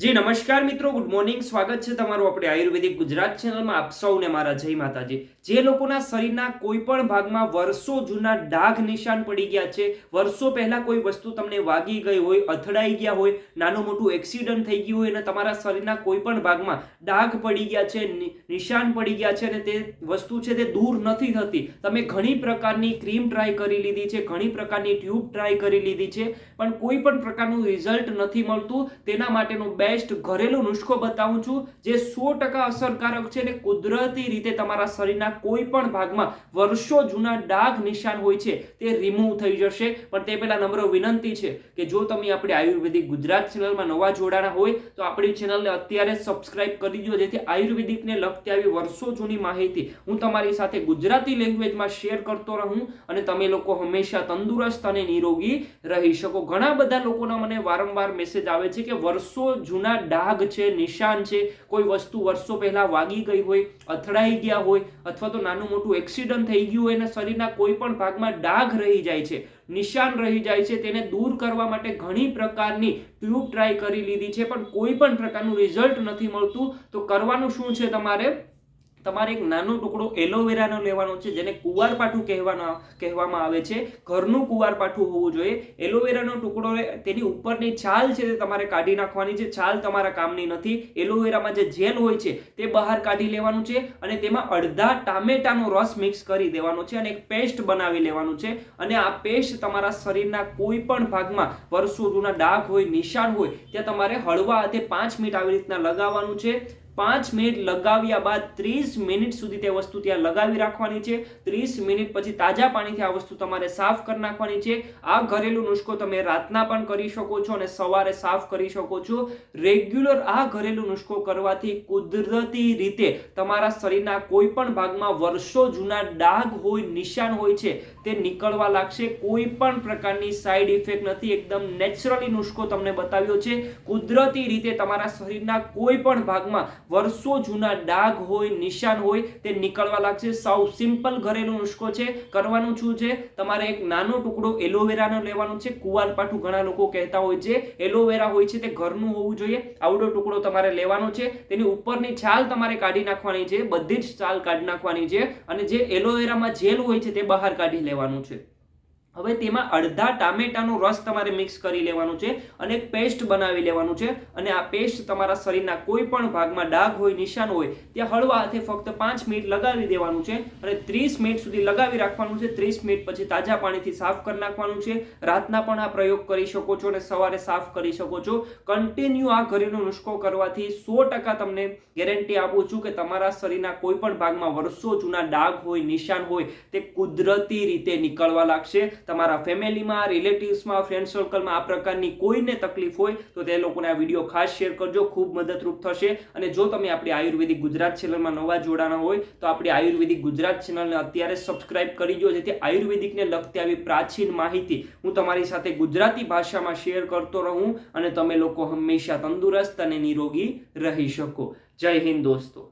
જી, નમસ્કાર મિત્રો good morning સ્વાગત છે તમારું આપણે આયુર્વેદિક ગુજરાત ચેનલમાં. આપ સૌને મારા જય માતાજી. જે લોકોના શરીરના કોઈ પણ ભાગમાં વર્ષો જૂના ડાઘ નિશાન પડી ગયા છે, વર્ષો પહેલા કોઈ વસ્તુ તમને વાગી ગઈ હોય, અથડાઈ ગયા હોય, નાનું મોટું એક્સિડન્ટ થઈ ગયું હોય અને તમારા શરીરના કોઈ પણ ભાગમાં ડાઘ પડી ગયા છે નિશાન પડી ગયા છે અને તે વસ્તુ છે તે દૂર નથી થતી. તમે ઘણી પ્રકારની ક્રીમ ટ્રાય કરી લીધી છે, ઘણી પ્રકારની ટ્યુબ ટ્રાય કરી લીધી છે, પણ કોઈ પણ પ્રકારનું રિઝલ્ટ નથી મળતું. તેના માટેનો બેસ્ટ ઘરેલું નુસ્ખો બતાવું છું, જે સો ટકા અસરકારક છે અને કુદરતી રીતે તમારા શરીરના કોઈ પણ ભાગમાં વર્ષો જૂના ડાઘ નિશાન હોય છે, તે રિમૂવ થઈ જશે. પણ તે પહેલાં નમ્ર વિનંતી છે કે જો તમે આપણી આયુર્વેદિક ગુજરાત ચેનલમાં નવા જોડાણા હોય, તો આપણી ચેનલને અત્યારે સબસ્ક્રાઇબ કરી દો, જેથી આયુર્વેદિકને લગતી આવી વર્ષો જૂની માહિતી હું તમારી સાથે ગુજરાતી લેંગ્વેજમાં શેર કરતો રહું અને તમે લોકો હંમેશા તંદુરસ્ત અને નિરોગી રહી શકો. ઘણા બધા લોકોના મને વારંવાર મેસેજ આવે છે કે વર્ષો જૂના ડાઘ છે, નિશાન છે, કોઈ વસ્તુ વર્ષો પહેલાં વાગી ગઈ હોય, અથડાઈ ગયા હોય અથવા તો નાનું મોટું એક્સિડન્ટ થઈ ગયું હોય અને શરીરના કોઈ પણ ભાગમાં ડાઘ રહી જાય છે, નિશાન રહી જાય છે, તેને દૂર કરવા માટે ઘણી પ્રકારની ટ્યુબ ટ્રાય કરી લીધી છે, પણ કોઈ પણ પ્રકારનું રિઝલ્ટ નથી મળતું. તો કરવાનું શું છે તમારે? તમારે એક નાનો ટુકડો એલોવેરાનો લેવાનો છે, જેને કુવારપાઠું કહેવાનો, કહેવામાં આવે છે. ઘરનું કુવારપાઠું હોવું જોઈએ. એલોવેરાનો ટુકડો તેની ઉપરની છાલ છે તે તમારે કાઢી નાખવાની છે. છાલ તમારા કામની નથી. એલોવેરામાં જે જેલ હોય છે તે બહાર કાઢી લેવાનું છે અને તેમાં અડધા ટામેટાનો રસ મિક્સ કરી દેવાનો છે અને એક પેસ્ટ બનાવી લેવાનું છે. અને આ પેસ્ટ તમારા શરીરના કોઈ પણ ભાગમાં વર્ષો જૂના ડાઘ હોય, નિશાન હોય, ત્યાં તમારે હળવા હાથે પાંચ મિનિટ આવી રીતના લગાવવાનું છે. પાંચ મિનિટ લગાવ્યા બાદ ત્રીસ મિનિટ સુધી તે વસ્તુ ત્યાં લગાવી રાખવાની છે. ત્રીસ મિનિટ પછી તાજા પાણીથી આ વસ્તુ તમારે સાફ કરી નાખવાની છે. આ ઘરેલું નુસ્ખો તમે રાતના પણ કરી શકો છો અને સવારે સાફ કરી શકો છો. રેગ્યુલર આ ઘરેલું નુસ્ખો કરવાથી કુદરતી રીતે તમારા શરીરના કોઈ પણ ભાગમાં વર્ષો જૂના ડાઘ હોય, નિશાન હોય છે, તે નીકળવા લાગશે. કોઈ પણ પ્રકારની સાઈડ ઇફેક્ટ નથી. એકદમ નેચરલી નુસ્ખો તમને બતાવ્યો છે. કુદરતી રીતે તમારા શરીરના કોઈ પણ ભાગમાં વર્ષો જૂના ડાઘ હોય, નિશાન હોય, તે નીકળવા લાગશે. સાવ સિમ્પલ ઘરેલું નુસ્ખો છે. કરવાનું શું છે? તમારે એક નાનો ટુકડો એલોવેરાનો લેવાનો છે. કુવારપાઠું ઘણા લોકો કહેતા હોય છે. એલોવેરા હોય છે તે ઘરનું હોવું જોઈએ. આવડો ટુકડો તમારે લેવાનો છે. તેની ઉપરની છાલ તમારે કાઢી નાખવાની છે. બધી જ છાલ કાઢી નાખવાની છે. અને જે એલોવેરામાં જેલ હોય છે તે બહાર કાઢી લેવાનું છે. હવે તેમાં અડધા ટામેટાનો રસ તમારે મિક્સ કરી લેવાનું છે અને એક પેસ્ટ બનાવી લેવાનું છે અને આ પેસ્ટ તમારા શરીરના કોઈ પણ ભાગમાં ડાઘ હોય, નિશાન હોય, ત્યાં હળવા હાથે ફક્ત પાંચ મિનિટ લગાવી દેવાનું છે અને ત્રીસ મિનિટ સુધી લગાવી રાખવાનું છે. ત્રીસ મિનિટ પછી તાજા પાણીથી સાફ કરી નાખવાનું છે. રાતના પણ આ પ્રયોગ કરી શકો છો અને સવારે સાફ કરી શકો છો. કન્ટિન્યુ આ ઘરેલું નુસ્ખો કરવાથી સો ટકા તમને ગેરંટી આપું છું કે તમારા શરીરના કોઈ પણ ભાગમાં વર્ષો જૂના ડાઘ હોય, નિશાન હોય, તે કુદરતી રીતે નીકળવા લાગશે. તમારા ફેમિલીમાં, રિલેટિવ્સમાં ફ્રેન્ડ સર્કલમાં આ પ્રકારની કોઈને તકલીફ હોય તો તે લોકોને આ વીડિયો ખાસ શેર કરજો. ખૂબ મદદરૂપ થશે. અને જો તમે આપણી આયુર્વેદિક ગુજરાત ચેનલમાં નવા જોડાણા હોય તો આપણી આયુર્વેદિક ગુજરાત ચેનલને અત્યારે સબસ્ક્રાઇબ કરી દો, જેથી આયુર્વેદિકને લગતી આવી પ્રાચીન માહિતી હું તમારી સાથે ગુજરાતી ભાષામાં શેર કરતો રહું અને તમે લોકો હંમેશા તંદુરસ્ત અને નિરોગી રહી શકો. જય હિન્દ દોસ્તો.